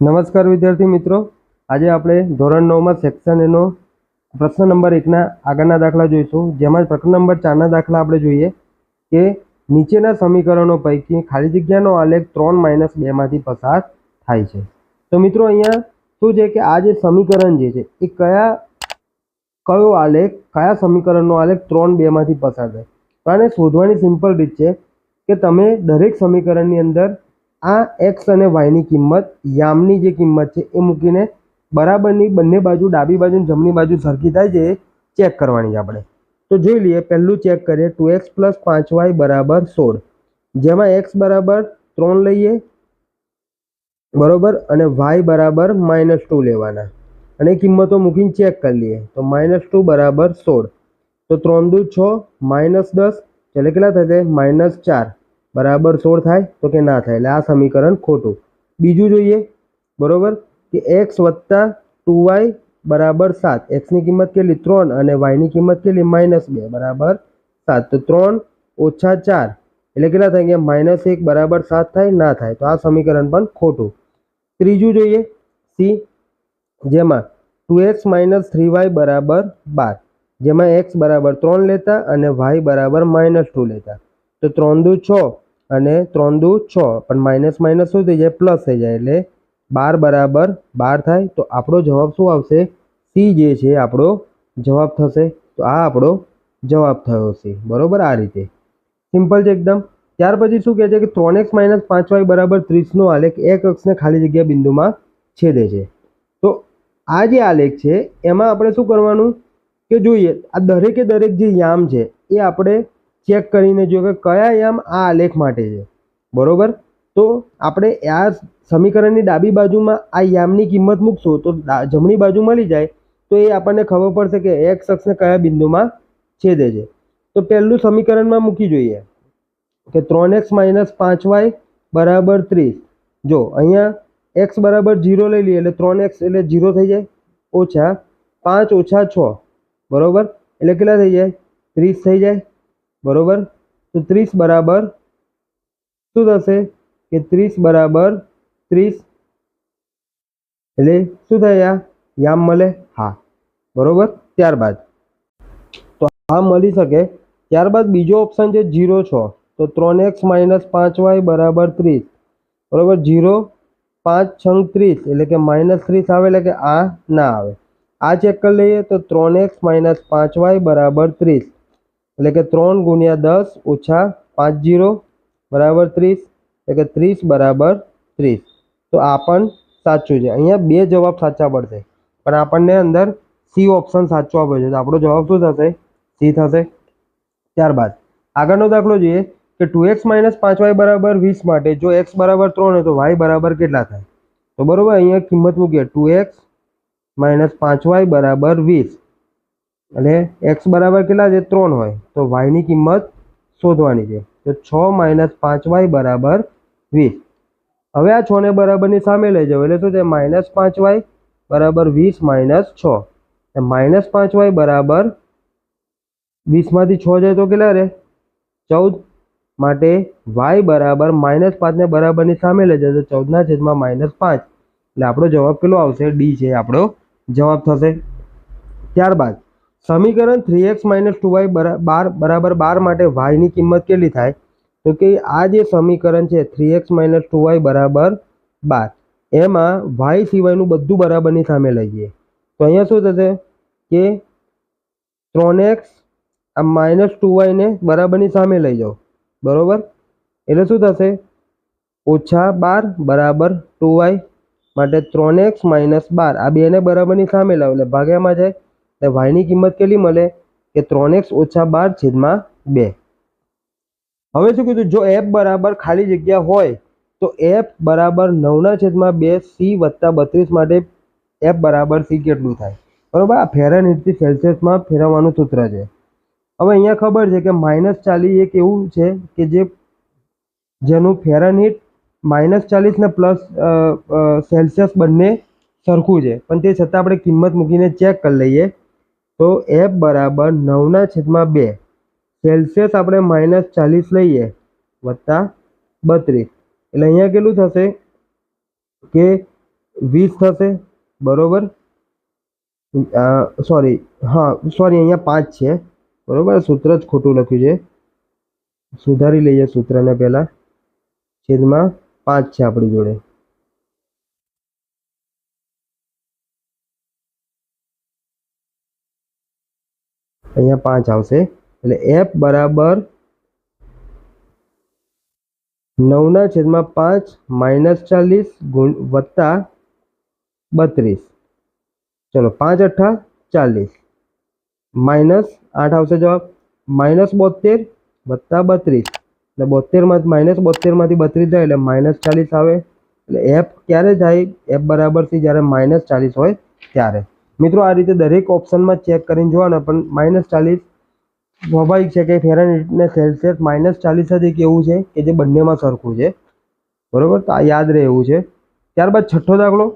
નમસ્કાર વિદ્યાર્થી મિત્રો. આજે આપણે ધોરણ નવમાં સેક્શન એનો પ્રશ્ન નંબર એકના આગળના દાખલા જોઈશું. જેમાં પ્રશ્ન નંબર ચારના દાખલા આપણે જોઈએ કે નીચેના સમીકરણો પૈકી ખાલી જગ્યાનો આલેખ ત્રણ માઇનસ બેમાંથી પસાર થાય છે. તો મિત્રો અહીંયા શું છે કે આ જે સમીકરણ જે છે, એ કયા, કયો આલેખ, કયા સમીકરણનો આલેખ ત્રણ બેમાંથી પસાર થાય? તો આને શોધવાની સિમ્પલ રીત છે કે તમે દરેક સમીકરણની અંદર આ એક્સ અને વાયની કિંમત, યામની જે કિંમત છે, એ મૂકીને બરાબરની બંને બાજુ, ડાબી બાજુ જમણી બાજુ સરખી થાય છે, એ ચેક કરવાની છે આપણે. તો જોઈ લઈએ, પહેલું ચેક કરીએ, ટુ એક્સ પ્લસ પાંચ વાય બરાબર સોળ. જેમાં એક્સ બરાબર ત્રણ લઈએ, બરાબર, અને વાય બરાબર માઇનસ ટુ લેવાના. અને કિંમતો મૂકીને ચેક કરી લઈએ, તો માઇનસ ટુ બરાબર સોળ. તો ત્રણ દુ છ, માઇનસ દસ, એટલે કેટલા થશે? માઇનસ ચાર. બરાબર સોળ થાય તો કે ના થાય. એટલે આ સમીકરણ ખોટું. બીજું જોઈએ. બરાબર? કે એક્સ વત્તા ટુ વાય બરાબર સાત. એક્સની કિંમત કેટલી? ત્રણ. અને વાયની કિંમત કેટલી? માઇનસ બે. બરાબર સાત. તો ત્રણ ઓછા ચાર. એટલે કેટલા થાય? કે માઇનસ એક બરાબર સાત થાય, ના થાય. તો આ સમીકરણ પણ ખોટું. ત્રીજું જોઈએ. સી જેમાં two X minus three Y બરાબર બાર. જેમાં એક્સ બરાબર ત્રણ લેતા અને વાય બરાબર માઇનસ ટુ લેતા. તો ત્રણ દુ છ. અને ત્રણ દુ છ. પણ માઇનસ માઇનસ શું થઈ જાય? પ્લસ થઈ જાય. એટલે બાર બરાબર બાર થાય. તો આપણો જવાબ શું આવશે? સી જે છે, આપણો જવાબ થશે. તો આ આપણો જવાબ થયો છે. બરાબર? આ રીતે. સિમ્પલ છે એકદમ. ત્યાર પછી શું કહે છે કે ત્રણ એક્સ માઇનસ પાંચ વાય બરાબર ત્રીસનો આલેખ એક અક્ષને ખાલી જગ્યા બિંદુમાં છેદે છે. તો આ જે આલેખ છે, એમાં આપણે શું કરવાનું? કે જોઈએ, આ દરેકે દરેક જે યામ છે, એ આપણે ચેક કરીને જો કે કયા યામ આ આલેખ માટે છે. બરોબર? તો આપણે આ સમીકરણની ડાબી બાજુમાં આ યામની કિંમત મૂકશું, તો જમણી બાજુ મળી જાય, તો એ આપણને ખબર પડશે કે એક્સ અક્ષને કયા બિંદુમાં છેદે છે. તો પહેલું સમીકરણમાં મૂકી જોઈએ, કે ત્રણ એક્સ માઇનસ પાંચ વાય બરાબર ત્રીસ. જો, અહીંયા એક્સ બરાબર જીરો લઈ લઈએ, એટલે ત્રણ એક્સ એટલે જીરો થઈ જાય, ઓછા પાંચ ઓછા છ. બરાબર? એટલે કેટલા થઈ જાય? ત્રીસ થઈ જાય. બરોબર? તો ત્રીસ બરાબર શું થશે? કે ત્રીસ બરાબર ત્રીસ. એટલે શું થાય આ? યામ મળે? હા. બરોબર? ત્યારબાદ. તો હા મળી શકે. ત્યારબાદ બીજો ઓપ્શન છે જીરો છ. તો ત્રણ એક્સ માઇનસ પાંચ વાય બરાબર ત્રીસ. બરોબર? જીરો પાંચ છંગ ત્રીસ. એટલે કે માઇનસ ત્રીસ આવે એટલે કે આ ના આવે. આ ચેક કરી લઈએ તો ત્રણ એક્સ માઇનસ પાંચ વાય બરાબર ત્રીસ. એટલે કે ત્રણ ગુણ્યા દસ ઓછા પાંચ જીરો બરાબર ત્રીસ, એટલે કે ત્રીસ બરાબર ત્રીસ. તો આ પણ સાચું છે. અહીંયા બે જવાબ સાચા પડશે. પણ આપણને અંદર સી ઓપ્શન સાચો આપ્યો છે. તો આપણો જવાબ શું થશે? સી થશે. ત્યારબાદ આગળનો દાખલો જોઈએ કે ટુ એક્સ માઇનસ પાંચ વાય બરાબર વીસ માટે જો એક્સ બરાબર ત્રણ હોય તો વાય બરાબર કેટલા થાય? તો બરાબર, અહીંયા કિંમત મૂકીએ. ટુ એક્સ માઇનસ પાંચ વાય બરાબર વીસ. એટલે એક્સ બરાબર કેટલા છે? ત્રણ હોય. તો વાયની કિંમત શોધવાની છે. તો છ માઇનસ પાંચ વાય બરાબર વીસ. હવે આ છ ને બરાબરની સામે લઈ જાઓ. એટલે શું છે માઇનસ પાંચ વાય બરાબર વીસ માઇનસ છ. માઇનસ પાંચ વાય બરાબર વીસમાંથી છ જાય તો કેટલા રહે? ચૌદ. માટે વાય બરાબર માઇનસ પાંચને બરાબરની સામે લઈ તો ચૌદના છેદમાં માઇનસ પાંચ. એટલે આપણો જવાબ કેટલો આવશે? ડી છે. આપણો જવાબ થશે. ત્યારબાદ સમીકરણ three X minus two Y બાર બરાબર બાર માટે વાયની કિંમત કેટલી થાય? તો કે આ જે સમીકરણ છે three X minus two Y બરાબર બાર, એમાં વાય સિવાયનું બધું બરાબરની સામે લઈ જઈએ તો અહીંયા શું થશે? કે ત્રણ એક્સ આ માઇનસ ટુ વાયને બરાબરની સામે લઈ જાઓ. બરાબર? એટલે શું થશે? ઓછા બાર બરાબર ટુ વાય માટે ત્રણ એક્સ માઇનસ બાર, આ બેને બરાબરની સામે લાવો. એટલે ભાગ્યામાં જાય એટલે વાયની કિંમત કેટલી મળે? કે ત્રણ એક્સ ઓછા બાર છેદમાં બે. હવે શું કીધું? જો એફ બરાબર ખાલી જગ્યા હોય, તો એફ બરાબર નવના છેદમાં બે સી વત્તા બત્રીસ માટે એફ બરાબર સી કેટલું થાય? બરોબર? આ ફેરનહીટથી સેલ્સિયસમાં ફેરવવાનું સૂત્ર છે. હવે અહીંયા ખબર છે કે માઇનસ ચાલીસ એક એવું છે કે જે, જેનું ફેરનહીટ માઇનસ ચાલીસ ને પ્લસ સેલ્સિયસ બંને સરખું છે. પણ તે છતાં આપણે કિંમત મૂકીને ચેક કરી લઈએ. તો એફ બરાબર નવના છેદમાં બે. સેલ્સિયસ આપણે માઇનસ ચાલીસ લઈએ, વત્તા બત્રીસ. એટલે અહીંયા કેટલું થશે? કે વીસ થશે, બરોબર? સોરી હા સોરી અહીંયા પાંચ છે, બરોબર? સૂત્ર જ ખોટું લખ્યું છે. સુધારી લઈએ સૂત્રને પહેલાં. છેદમાં પાંચ છે આપણી જોડે. અહીંયા પાંચ આવશે. એટલે એફ બરાબર નવના છેદમાં પાંચ માઇનસ ચાલીસ ગુણ વત્તા બત્રીસ. ચલો પાંચ અઠ્ઠા ચાલીસ. માઇનસ આઠ આવશે જવાબ. માઇનસ બોતેર વત્તા બત્રીસ. એટલે બોતેરમાં માઇનસ બોતેરમાંથી બત્રીસ જાય એટલે માઇનસ ચાલીસ આવે. એટલે એફ ક્યારે થાય એફ બરાબરથી જ્યારે માઇનસ ચાલીસ હોય ત્યારે. મિત્રો, આ રીતે દરેક ઓપ્શનમાં ચેક કરીને જોવાના, પણ માઇનસ ચાલીસ સ્વાભાવિક છે કે ફેરનહીટ ને સેલ્સિયસ માઇનસ ચાલીસ જ એક એવું છે કે જે બંનેમાં સરખું છે. બરાબર? તો આ યાદ રહે એવું છે. ત્યારબાદ છઠ્ઠો દાખલો.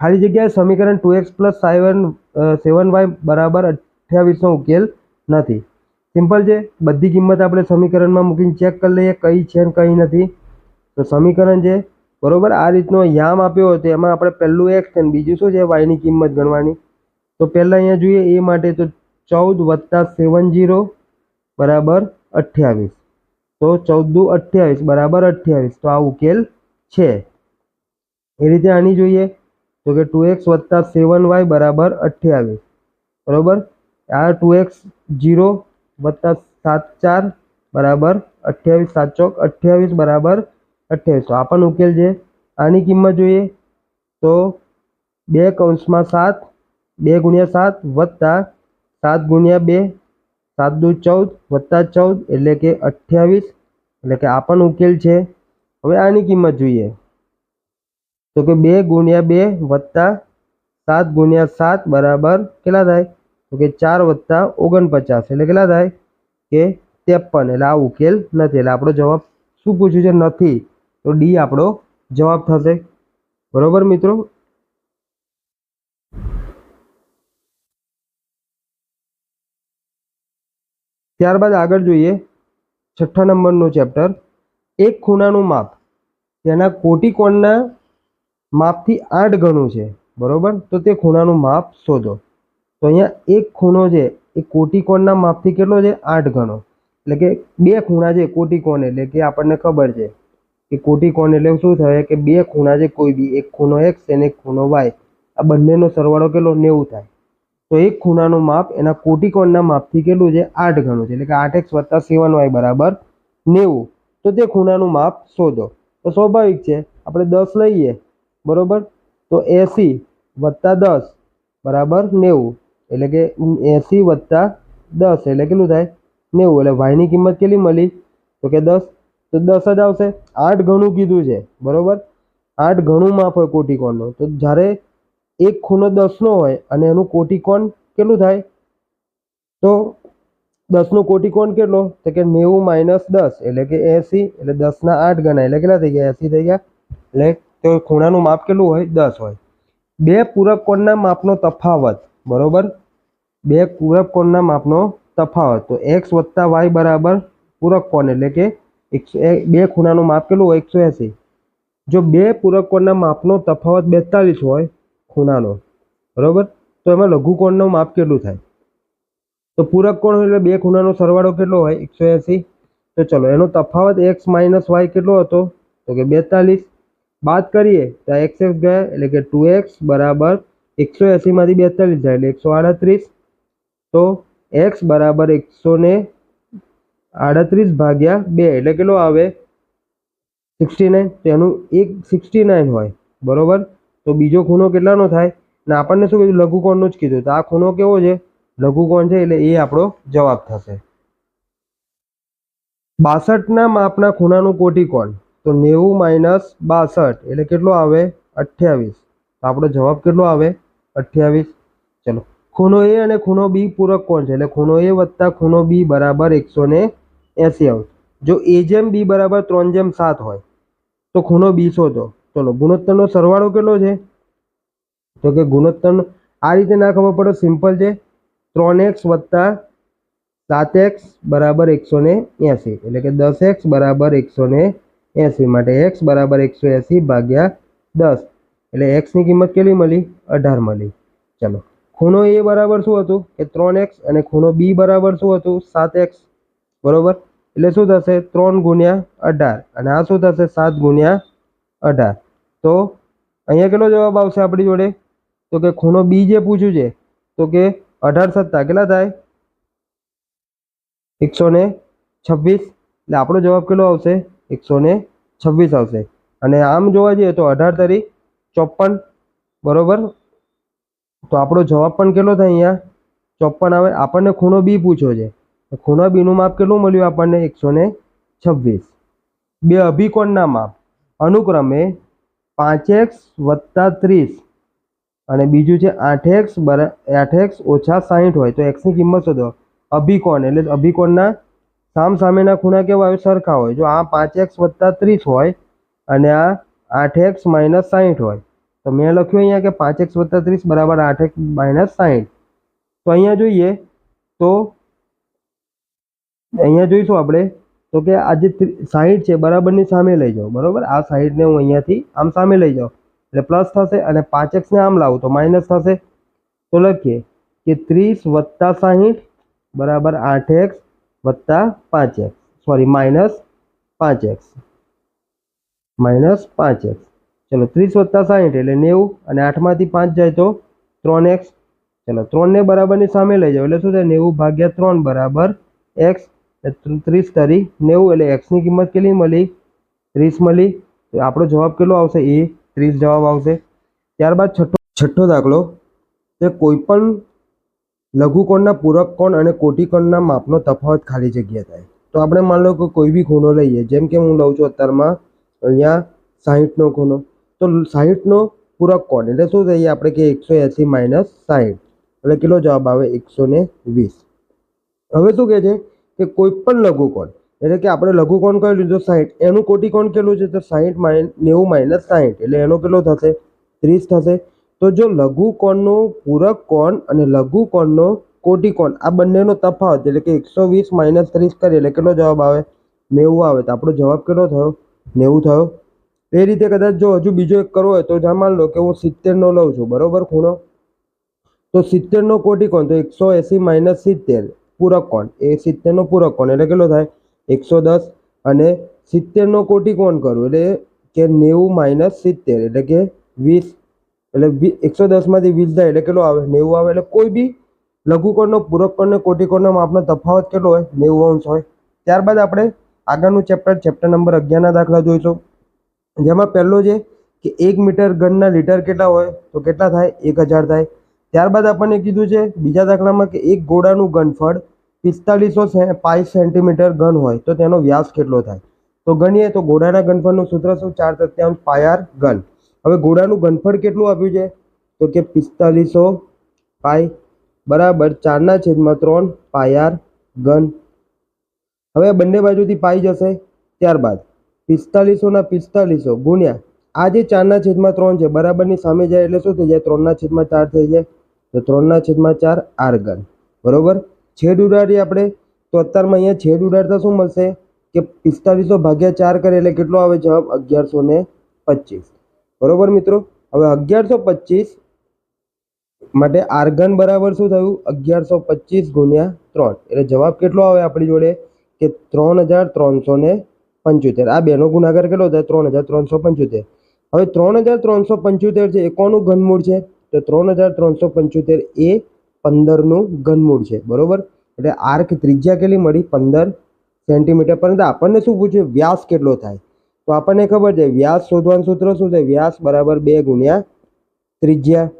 ખાલી જગ્યાએ સમીકરણ two X plus seven seven Y બરાબર અઠ્યાવીસનો ઉકેલ નથી. સિમ્પલ છે. બધી કિંમત આપણે સમીકરણમાં મૂકીને ચેક કરી લઈએ. કઈ છે ને કઈ નથી. તો સમીકરણ છે બરોબર? આ રીતનો યામ આપ્યો હતો. એમાં આપણે પહેલું એક્સ છે બીજું શું છે? વાયની કિંમત ગણવાની. તો પહેલાં અહીંયા જોઈએ, એ માટે તો ચૌદ વત્તા સેવન જીરો બરાબર અઠ્યાવીસ. તો ચૌદ અઠ્યાવીસ બરાબર અઠ્યાવીસ. તો આ ઉકેલ છે. એ રીતે આની જોઈએ. તો કે ટુ એક્સ વત્તા સેવન વાય બરાબર અઠ્યાવીસ. બરાબર? આ ટુ એક્સ જીરો વત્તા સાત ચાર બરાબર અઠ્યાવીસ, સાત ચોક અઠ્યાવીસ બરાબર અઠ્યાવીસ. આ પણ ઉકેલ છે. આની કિંમત જોઈએ તો બે કૌંસમાં સાત, બે ગુણ્યા સાત વત્તા સાત ગુણ્યા બે, સાત દુ ચૌદ વત્તા ચૌદ એટલે કે અઠ્યાવીસ. એટલે કે આ પણ ઉકેલ છે. હવે આની કિંમત જોઈએ. તો કે બે ગુણ્યા બે વત્તા સાત ગુણ્યા સાત બરાબર કેટલા થાય? તો કે ચાર વત્તા ઓગણપચાસ. એટલે કેટલા થાય? કે ત્રેપન. એટલે આ ઉકેલ નથી. એટલે આપણો જવાબ શું પૂછ્યું છે? નથી. તો ડી આપણો જવાબ થશે. બરોબર મિત્રો? ત્યારબાદ આગળ જોઈએ. છઠ્ઠા નંબરનું ચેપ્ટર. એક ખૂણાનું માપ. તેના કોટિકોણના માપથી આઠ ગણું છે. બરોબર? તો તે ખૂણાનું માપ શોધો. તો અહીંયા એક ખૂણો છે, એ કોટિકોણના માપથી કેટલો છે? આઠ ગણો. એટલે કે બે ખૂણા છે, કોટિકોણ એટલે કે આપણને ખબર છે. કે કોટિકોણ એટલે શું થાય? કે બે ખૂણા છે, કોઈ બી. એક ખૂણો એક્સ અને એક ખૂણો વાય આ બંનેનો સરવાળો કેટલો? નેવું થાય. તો એક ખૂણાનું માપ એના કોટિકોણના માપથી કેટલું છે? આઠ ગણું છે. એટલે કે આઠ એક્સ વત્તા સેવન વાય બરાબર નેવું. તો તે ખૂણાનું માપ શોધો. તો સ્વાભાવિક છે. આપણે દસ લઈએ. બરોબર? તો એંસી વત્તા દસ બરાબર નેવું. એટલે કે એંસી વત્તા દસ. એટલે કેટલું થાય? નેવું. એટલે વાયની કિંમત કેટલી મળી? તો કે દસ. તો દસ જ આવશે. આઠ ગણું કીધું છે. બરોબર? આઠ ગણું માપ હોય કોટિકોણનું તો જ્યારે એક ખૂણો દસનો હોય અને એનું કોટિકોણ કેટલું થાય? તો દસનો કોટિકોણ કેટલો? તો કે નેવું માઇનસ દસ, એટલે કે એસી, એટલે દસના આઠ ગણાય. એટલે કેટલા થઈ ગયા? એસી થઈ ગયા. એટલે તો ખૂણાનું માપ કેટલું હોય? દસ હોય. બે પૂરક કોણના માપનો તફાવત. બરોબર? બે પૂરક કોણના માપનો તફાવત. તો એક્સ વત્તા વાય બરાબર પૂરક કોણ, એટલે કે એકસો બે ખૂણાનું માપ કેટલું હોય? એકસો એંસી. જો બે પૂરક કોણના માપનો તફાવત બેતાલીસ હોય ખૂણાનો, બરાબર? તો એમાં લઘુકોણનું માપ કેટલું થાય? તો પૂરક કોણ એટલે બે ખૂણાનો સરવાળો કેટલો હોય? એકસો એંસી. તો ચલો, એનો તફાવત એક્સ માઇનસ વાય કેટલો હતો? તો કે બેતાલીસ. બાદ કરીએ, તો એક્સ એક્સ ગયા, એટલે કે ટુ એક્સ બરાબર એકસો એંસીમાંથી બેતાલીસ જાય, એટલે એકસો આડત્રીસ. તો એક્સ બરાબર એકસો ને આડત્રીસ ભાગ્યા બે એટલે કેટલો આવે? સિક્સટી નાઇન તેનું એક સિક્સટી નાઇન હોય. બરોબર? તો બીજો ખૂણો કેટલાનો થાય? ને આપણને શું કીધું? લઘુકોણનું જ કીધું. તો આ ખૂણો કેવો છે? લઘુકોણ છે એટલે એ આપણો જવાબ થશે. બાસઠના માપના ખૂણાનું કોટિકોણ. તો નેવું માઇનસ બાસઠ એટલે કેટલો આવે? અઠ્યાવીસ. તો આપણો જવાબ કેટલો આવે? અઠ્યાવીસ. ચલો. ખૂણો એ અને ખૂણો બી પૂરક કોણ છે? એટલે ખૂણો એ વત્તા ખૂણો બી બરાબર એકસો ને એંસી આવશે. જો એ જેમ બી બરાબર ત્રણ જેમ સાત હોય, તો ખૂણો બી શોધો. ચલો, ગુણોત્તરનો સરવાળો કેટલો છે? તો કે ગુણોત્તરનો આ રીતે ના ખબર પડે, સિમ્પલ છે. ત્રણ એક્સ વત્તા સાત એક્સ બરાબર એકસો ને એંસી. એટલે કે દસ એક્સ બરાબર એકસો ને એંસી. માટે એક્સ બરાબર એકસો એંસી ભાગ્યા દસ. એટલે એક્સની કિંમત કેટલી મળી? અઢાર મળી. ચલો, ખૂણો એ બરાબર શું હતું? કે ત્રણ એક્સ અને ખૂણો બી બરાબર શું હતું? સાત એક્સ. બરોબર? એટલે શું થશે? ત્રણ ગુણ્યા અઢાર. અને આ શું થશે? સાત ગુણ્યા અઢાર. તો અહીંયા કેટલો જવાબ આવશે આપણી જોડે? તો કે ખૂણો બી જે પૂછ્યું છે, તો કે અઢાર સત્તા. કેટલા થાય? એકસો ને છવ્વીસ. એટલે આપણો જવાબ કેટલો આવશે? એકસો ને છવ્વીસ આવશે. અને આમ જોવા જઈએ તો અઢાર તારીખ ચોપન બરોબર? તો આપણો જવાબ પણ કેટલો થાય અહીંયા? ચોપન આવે. આપણને ખૂણો બી પૂછ્યો છે. ખૂણો બીનું માપ કેટલું મળ્યું આપણને? એકસો ને છવ્વીસ. બે અભિકોણના માપ. અનુક્રમે પાંચ એક્સ વત્તા ત્રીસ. અને બીજું છે આઠ એક્સ બર, આઠ એક્સ ઓછા સાહીઠ હોય તો એક્સની કિંમત શોધો. અભિકોણ, એટલે અભિકોણના સામ સામેના ખૂણા કેવા હોય? સરખા હોય. જો આ પાંચ એક્સ વત્તા ત્રીસ હોય અને આ આઠ એક્સ માઇનસ સાહીઠ હોય, તો મેં લખ્યું અહીંયા કે પાંચ એક્સ વત્તા ત્રીસ બરાબર આઠ એક્સ માઇનસ સાહીઠ તો અહીંયા જોઈએ તો અહીંયા જોઈશું આપણે. તો કે આ જે સાહીઠ છે, બરાબરની સામે લઈ જાઓ, બરાબર? આ સાહીઠને હું અહીંયાથી આમ સામે લઈ જાઉં. એટલે પ્લસ થશે અને પાંચ એક્સને આમ લાવું, તો માઇનસ થશે. તો લખીએ કે ત્રીસ વત્તા સાહીઠ બરાબર આઠ એક્સ વત્તા પાંચ એક્સ સોરી માઇનસ પાંચ એક્સ માઇનસ પાંચ એક્સ ચલો, ત્રીસ વત્તા સાહીઠ એટલે નેવું અને આઠમાંથી પાંચ જાય તો ત્રણ એક્સ ચલો, ત્રણને બરાબરની સામે લઈ જાઓ. એટલે શું થાય? નેવું ભાગ્યા ત્રણ બરાબર એક્સ ત્રીસ તારી નેવું એટલે એક્સની કિંમત કેટલી મળી? ત્રીસ મળી. આપણો જવાબ કેટલો આવશે? એ ત્રીસ જવાબ આવશે. ત્યારબાદ છઠ્ઠો છઠ્ઠો દાખલો. તે કોઈપણ લઘુકોણના પૂરક કોણ અને કોટિકોણના માપનો તફાવત ખાલી જગ્યા થાય. તો આપણે માન લો કે કોઈ બી ખૂણો લઈએ. જેમ કે હું લઉં છું અત્યારમાં અહીંયા સાહીઠનો ખૂણો. તો સાહીઠનો પૂરક કોણ? એટલે શું થઈએ આપણે કે એકસો એંસી માઇનસ સાહીઠ. એટલે કેટલો જવાબ આવે? એકસો ને વીસ. હવે શું કહે છે? કે કોઈ પણ લઘુકોણ, એટલે કે આપણે લઘુકોણ કયું લીધો સાહીઠ એનું કોટિકોણ કેટલું છે? તો સાહીઠ માઇન, નેવું માઇનસ સાહીઠ એટલે એનો કેટલો થશે? ત્રીસ થશે. તો જો લઘુકોણનો પૂરક કોણ અને લઘુકોણનો કોટિકોણ, આ બંનેનો તફાવત, એટલે કે એકસો વીસ માઇનસ ત્રીસ કરીએ, એટલે કેટલો જવાબ આવે? નેવું આવે. તો આપણો જવાબ કેટલો થયો? નેવું થયો. એ રીતે કદાચ જો હજુ બીજો એક કરવો હોય તો જ્યાં માન લો કે હું સિત્તેરનો લઉં છું. બરાબર ખૂણો? તો સિત્તેરનો કોટિકોણ તો એકસો એંસી માઇનસ સિત્તેર. પૂરક કોણ? એ સિત્તેરનો પૂરક કોણ? એટલે કેટલો થાય? એકસો દસ. અને સિત્તેરનો કોટિકોણ કરું? એટલે કે નેવું માઇનસ સિત્તેર, એટલે કે વીસ. એટલે એકસો દસમાંથી વીસ જાય એટલે કેટલો આવે? નેવું આવે. એટલે કોઈ બી લઘુકોણનો પૂરકકોણને કોણ કોટિકોણનો માપનો તફાવત કેટલો હોય? નેવું અંશ હોય. ત્યારબાદ આપણે આગળનું ચેપ્ટર ચેપ્ટર નંબર અગિયારના દાખલા જોઈશું. જેમાં પહેલો છે કે એક મીટર ઘનના લીટર કેટલા હોય? તો કેટલા થાય? એક હજાર થાય. ત્યારબાદ આપણને કીધું છે બીજા દાખલામાં કે એક ગોળાનું ઘનફળ પિસ્તાલીસો પાંચ સેન્ટીમીટર ઘન હોય તો તેનો વ્યાસ કેટલો થાય? તો ગણીએ તો ઘોડાના ઘનફળનું સૂત્ર શું? ચાર તૃતીયાંશ પાયાર ઘન. હવે ઘોડાનું ઘનફળ કેટલું આપ્યું છે? તો કે પિસ્તાલીસો પાય બરાબર ચારના છેદમાં ત્રણ પાયાર ઘન. હવે બંને બાજુથી પાઈ જશે ત્યારબાદ. પિસ્તાલીસોના પિસ્તાલીસો ગુણ્યા, આ જે ચારના છેદમાં ત્રણ છે, બરાબરની સામે જાય એટલે શું થઈ જાય? ત્રણના છેદમાં ચાર થઈ જાય. તો ત્રણના છેદમાં ચાર આર ઘન. બરોબર? છેદ ઉડાડીએ આપણે, તો અત્યારમાં અહીંયા છેડ ઉડાડતા શું મળશે? કે પિસ્તાલીસો ભાગ્યા ચાર કરે એટલે કેટલો આવે? જવાબ અગિયારસો ને પચીસ. બરોબર મિત્રો? હવે અગિયારસો પચીસ માટે આર્ગન બરાબર શું થયું? અગિયારસો પચીસ ગુણ્યા ત્રણ. એટલે જવાબ કેટલો આવે આપણી જોડે? કે ત્રણ હજાર ત્રણસો ને પંચોતેર. આ બેનો ગુણાકાર કેટલો થાય? ત્રણ હજાર ત્રણસો પંચોતેર. હવે ત્રણ હજાર ત્રણસો પંચોતેર છે એ કોનું ઘનમૂળ છે? તો ત્રણ હજાર ત્રણસો પંચોતેર એ પંદરનું ઘનમૂળ છે, બરોબર? એટલે આર્ક ત્રિજ્યા કેટલી મળી? પંદર સેન્ટીમીટર. પરંતુ આપણને શું પૂછ્યું? વ્યાસ કેટલો થાય? તો આપણને ખબર છે, વ્યાસ શોધવાનું સૂત્ર શું છે? વ્યાસ બરાબર બે ગુણ્યા ત્રિજ્યા.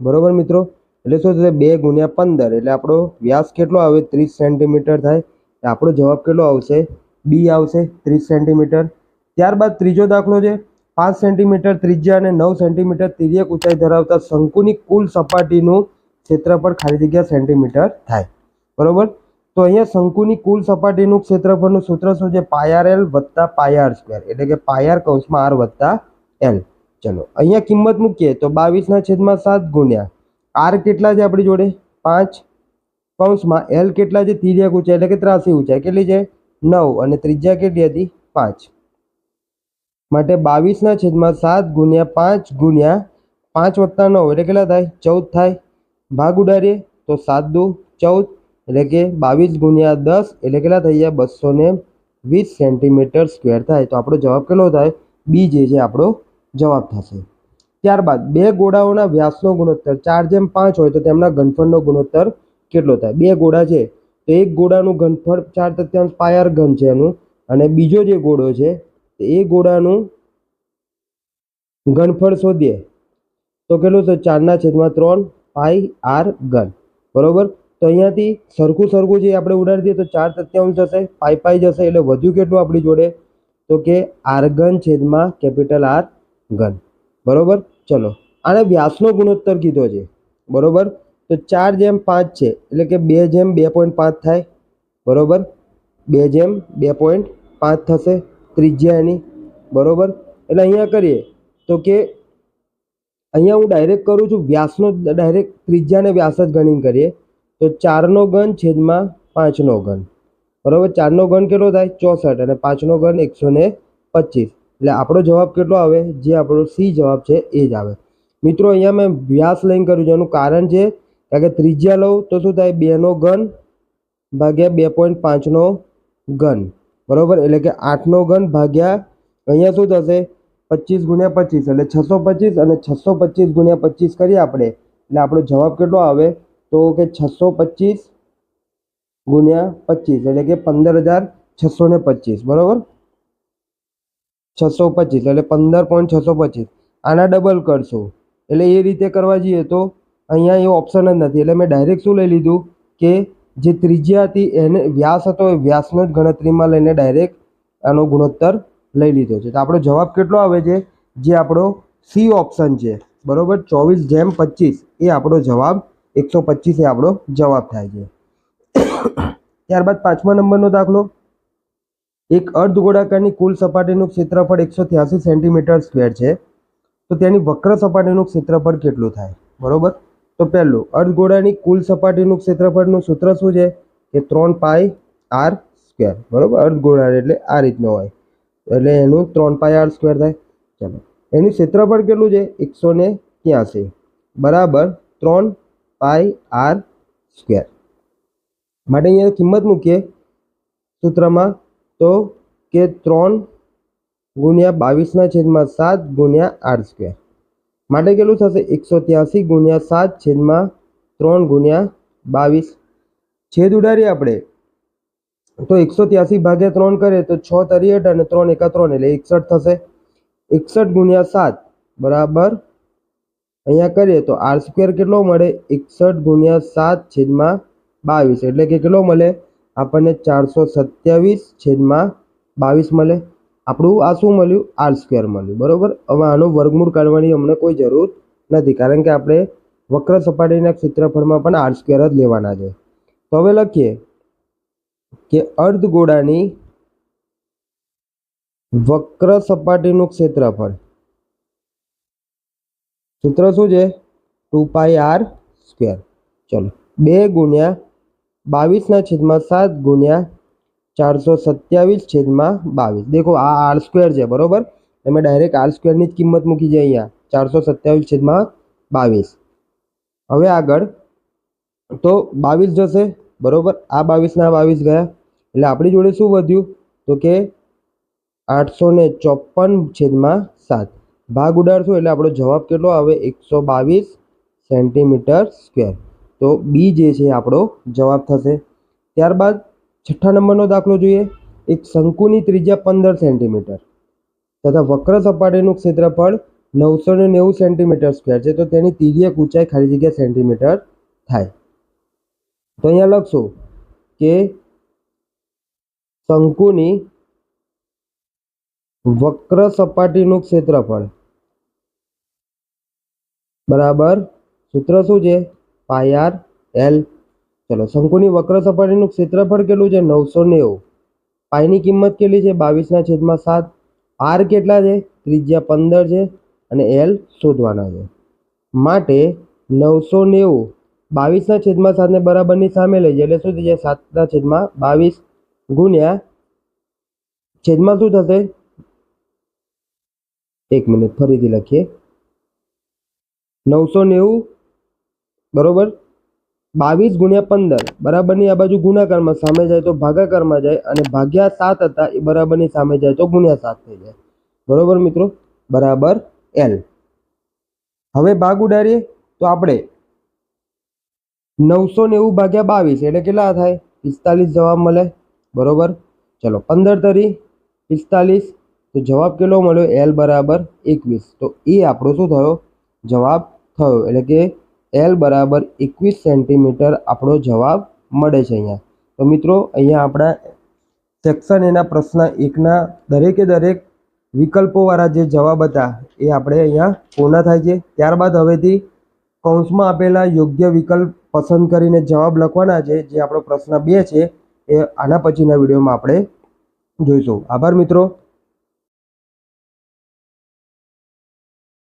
બરોબર મિત્રો? એટલે શું થશે? બે ગુણ્યા પંદર. એટલે આપણો વ્યાસ કેટલો આવે? ત્રીસ સેન્ટીમીટર થાય. આપણો જવાબ કેટલો આવશે? બી આવશે. ત્રીસ સેન્ટીમીટર. ત્યારબાદ ત્રીજો દાખલો છે. પાંચ સેન્ટીમીટર ત્રિજ્યા અને નવ સેન્ટીમીટર તિર્યક ઊંચાઈ ધરાવતા શંકુની કુલ સપાટીનું ક્ષેત્રફળ ખાલી જગ્યા સેન્ટીમીટર થાય. બરોબર? તો અહીંયા શંકુની કુલ સપાટીનું ક્ષેત્રફળનું સૂત્ર શું છે? પાયાર એલ વત્તા પાયાર સ્ક્વેર. એટલે કે પાયાર કૌંસમાં આર વત્તા એલ. ચલો, અહીંયા કિંમત મૂકીએ તો બાવીસના છેદમાં સાત ગુણ્યા. આર કેટલા છે આપણી જોડે? પાંચ. કૌંસમાં એલ કેટલા છે? તિર્યક ઊંચાઈ એટલે કે ત્રાસી ઊંચાઈ કેટલી છે? નવ. અને ત્રિજ્યા કેટલી હતી? પાંચ. માટે બાવીસના છેદમાં સાત ગુણ્યા પાંચ ગુણ્યા પાંચ વત્તા નવ, એટલે કેટલા થાય? ચૌદ થાય. ભાગ ઉડાડીએ તો સાત દુ ચૌદ એટલે કે બાવીસ ગુણ્યા દસ એટલે કેટલા થઈ ગયા? બસો ને વીસ સેન્ટીમીટર સ્ક્વેર થાય. તો આપણો જવાબ કેટલો થાય? બી જે છે આપણો જવાબ થશે. ત્યારબાદ બે ગોળાઓના વ્યાસનો ગુણોત્તર. ચાર જેમ પાંચ હોય તો તેમના ઘનફળનો ગુણોત્તર કેટલો થાય? બે ગોળા છે. તો એક ગોળાનું ઘનફળ ચાર તૃતીયાંશ પાયર ઘન છે એનું. અને બીજો જે ગોળો છે એ ગોળાનું ઘનફળ શોધીએ. તો કેટલું છે? ચારના છેદમાં ત્રણ. પાઈ આર ગન. બરોબર? તો અહીંયાથી સરખું સરખું જે આપણે ઉડાડી દઈએ તો ચાર તૃતીયાંશ જશે પાઈ પાઈ જશે, એટલે વધ્યું કેટલું આપણી જોડે? તો કે આરગન છેદમાં કેપિટલ આર ગન. બરોબર? ચલો. આને વ્યાસનો ગુણોત્તર કીધો છે. બરોબર? તો ચાર જેમ પાંચ છે, એટલે કે બે જેમ બે પોઈન્ટ પાંચ થાય. બરોબર? બે જેમ બે પોઈન્ટ પાંચ થશે, ત્રિજ્યા એની. બરોબર? એટલે અહીંયા કરીએ તો કે અહીંયા હું ડાયરેક્ટ કરું છું, વ્યાસનો ડાયરેક્ટ ત્રિજ્યાને વ્યાસ જ ગણીને કરીએ. તો ચારનો ઘન છેદમાં પાંચનો ઘન. બરાબર? ચારનો ઘન કેટલો થાય? ચોસઠ. અને પાંચનો ઘન એકસો ને પચીસ. એટલે આપણો જવાબ કેટલો આવે? જે આપણો સી જવાબ છે, એ જ આવે. મિત્રો, અહીંયા મેં વ્યાસ લઈને કર્યું છે. એનું કારણ છે, કારણ કે ત્રિજ્યા લઉં તો શું થાય? બેનો ઘન ભાગ્યા બે પોઈન્ટ પાંચનો ઘન. બરાબર? એટલે કે આઠનો ઘન ભાગ્યા અહીંયા શું થશે? પચીસ ગુણ્યા પચીસ એટલે છસો પચીસ અને છસો પચીસ ગુણ્યા પચીસ કરીએ આપણે. એટલે આપણો જવાબ કેટલો આવે? તો કે છસો પચીસ ગુણ્યા પચીસ એટલે કે પંદર હજાર છસો ને પચીસ. બરાબર? છસો પચીસ એટલે પંદર પોઈન્ટ છસો પચીસ. આના ડબલ કરશું. એટલે એ રીતે કરવા જઈએ તો અહીંયા એ ઓપ્શન જ નથી. એટલે મેં ડાયરેક્ટ શું લઈ લીધું? કે જે ત્રિજ્યા હતી એને વ્યાસ હતો એ વ્યાસનો જ ગણતરીમાં લઈને ડાયરેક્ટ આનો ગુણોત્તર લઈ લીધો છે. તો આપણો જવાબ કેટલો આવે છે? જે આપણો સી ઓપ્શન છે. બરાબર? ચોવીસ જેમ પચીસ. એ આપણો જવાબ એકસો પચીસ એ આપણો જવાબ થાય છે. ત્યારબાદ પાંચમા નંબરનો દાખલો. એક અર્ધગોળાકારની કુલ સપાટીનું ક્ષેત્રફળ એકસો ત્યાસી સેન્ટીમીટર સ્ક્વેર છે. તો તેની વક્ર સપાટીનું ક્ષેત્રફળ કેટલું થાય? બરોબર? તો પહેલું, અર્ધગોળાની કુલ સપાટીનું ક્ષેત્રફળનું સૂત્ર શું છે? કે ત્રણ પાય આર સ્ક્વેર. બરાબર? અર્ધગોળા એટલે આ રીતનો હોય. એટલે એનું ત્રણ પાય આર સ્ક્વેર થાય. ચાલો. એનું ક્ષેત્રફળ કેટલું છે? એકસો ને ત્યાંસી. બરાબર ત્રણ પાય આર સ્ક્વેર માટે અહીંયા કિંમત મૂકીએ. સૂત્રમાં તો કે ત્રણ ગુણ્યા બાવીસના છેદમાં સાત ગુણ્યા આર સ્ક્વેર માટે કેટલું થશે? એકસો ત્યાંસી ગુણ્યા સાત છેદમાં ત્રણ ગુણ્યા બાવીસ. છેદ ઉડાડીએ આપણે. તો એકસો ત્યાસી ભાગ્યા ત્રણ કરીએ તો છ તરી અને ત્રણ એકા ત્રણ એટલે એકસઠ થશે. એકસઠ ગુણ્યા સાત બરાબર. અહીંયા કરીએ તો આર સ્ક્વેર કેટલો મળે? એકસઠ ગુણ્યા સાત છેદમાં બાવીસ, એટલે કે કેટલો મળે? આપણને ચારસો સત્યાવીસ છેદમાં બાવીસ મળે. આપણું આ શું મળ્યું? આર સ્ક્વેર મળ્યું, બરાબર? હવે આનું વર્ગમૂળ કાઢવાની અમને કોઈ જરૂર નથી, કારણ કે આપણે વક્ર સપાટીના ક્ષેત્રફળમાં પણ આર સ્ક્વેર જ લેવાના છે. તો હવે લખીએ. કે અર્ધગોળાની વક્ર સપાટીનું ક્ષેત્રફળ. સૂત્ર શું છે? Two pi R square. ચલો. બે ગુણ્યા બાવીસના છેદમાં સાત ગુણ્યા ચારસો સત્યાવીસ છેદમાં બાવીસ. દેખો, આ આર સ્ક્વેર છે, બરોબર? તમે ડાયરેક્ટ આર સ્ક્વેરની જ કિંમત મૂકી છે અહીંયા. ચારસો સત્યાવીસ છેદમાં બાવીસ. હવે આગળ. તો બાવીસ જશે, બરોબર? આ બાવીસના બાવીસ ગયા. એટલે આપણી જોડે શું વધ્યું? તો કે આઠસો ને ચોપન છેદમાં સાત. ભાગ ઉડાડશું એટલે આપણો જવાબ કેટલો આવે? એકસો બાવીસ સેન્ટીમીટર સ્ક્વેર. તો બી જે છે આપણો જવાબ થશે. ત્યારબાદ છઠ્ઠા નંબરનો દાખલો જોઈએ. એક શંકુની ત્રિજ્યા પંદર સેન્ટીમીટર તથા વક્ર સપાટીનું ક્ષેત્રફળ નવસો ને નેવું સેન્ટીમીટર સ્ક્વેર છે. તો તેની તિર્યક ઊંચાઈ ખાલી જગ્યા સેન્ટીમીટર થાય. તો અહીંયા લખશું કે શંકુની વક્ર સપાટીનું ક્ષેત્રફળ. બરાબર? સૂત્ર શું છે? Pi r L. ચલો, શંકુની વક્ર સપાટીનું ક્ષેત્રફળ કેટલું છે? નવસો નેવું. પાયની કિંમત કેટલી છે? બાવીસના છેદમાં સાત. આર કેટલા છે? ત્રિજ્યા પંદર છે અને એલ શોધવાના છે. માટે નવસો નેવું બાવીસના છેદમાં સાતને બરાબરની સામે લઈ જાય, એટલે શું થઈ જાય? સાતના છેદમાં બાવીસ. ગુણ્યા છેદમાં શું થશે? એક મિનિટ, ફરીથી લખીએ. નવસો નેવું, બરોબર? બાવીસ ગુણ્યા પંદર, બરાબરની આ બાજુ ગુણાકારમાં સામે જાય તો ભાગાકારમાં જાય અને ભાગ્યા સાત હતા એ બરાબરની સામે જાય તો ગુણ્યા સાત થઈ જાય. બરોબર મિત્રો? બરાબર એલ. હવે ભાગ ઉડાડીએ તો આપણે નવસો નેવું ભાગ્યા બાવીસ, એટલે કેટલા થાય? પિસ્તાલીસ જવાબ મળે. બરોબર? ચલો, પંદર તરી, પિસ્તાલીસ, તો જવાબ કેટલો મળ્યો? એલ બરાબર એકવીસ. તો એ આપણો શું થયો? જવાબ થયો. એટલે કે એલ બરાબર એકવીસ સેન્ટીમીટર આપણો જવાબ મળે છે અહીંયા. તો મિત્રો, અહીંયા આપણા સેક્શન એના પ્રશ્ન એકના દરેકે દરેક વિકલ્પોવાળા જે જવાબ હતા, એ આપણે અહીંયા પૂર્ણ થાય છે. ત્યારબાદ હવેથી કૌંસમાં આપેલા યોગ્ય વિકલ્પ પસંદ કરીને જવાબ લખવાના છે, જે આપણો પ્રશ્ન બે છે. એ આના પછીના વિડીયોમાં આપણે જોઈશું. આભાર મિત્રો.